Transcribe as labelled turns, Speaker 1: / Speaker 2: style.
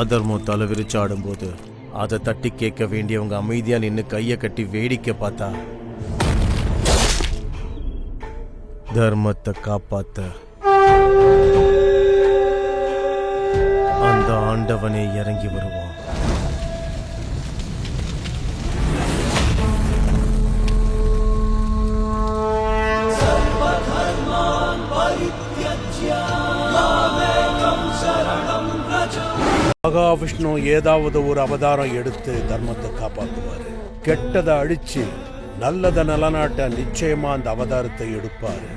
Speaker 1: அதர்மம் தலை விரிச்சாடும் ஆடும்போது அதை தட்டி கேட்க வேண்டியவங்க அமைதியா நின்று கையை கட்டி வேடிக்கை பார்த்தா தர்மத்தை காப்பாத்த அந்த ஆண்டவனே இறங்கி வருவான்.
Speaker 2: மகாவிஷ்ணு ஏதாவது ஒரு அவதாரம் எடுத்து தர்மத்தை காப்பாத்துவாரு. கெட்டதை அழிச்சு நல்லதை நிலநாட்ட நிச்சயமா அந்த அவதாரத்தை எடுப்பாரு.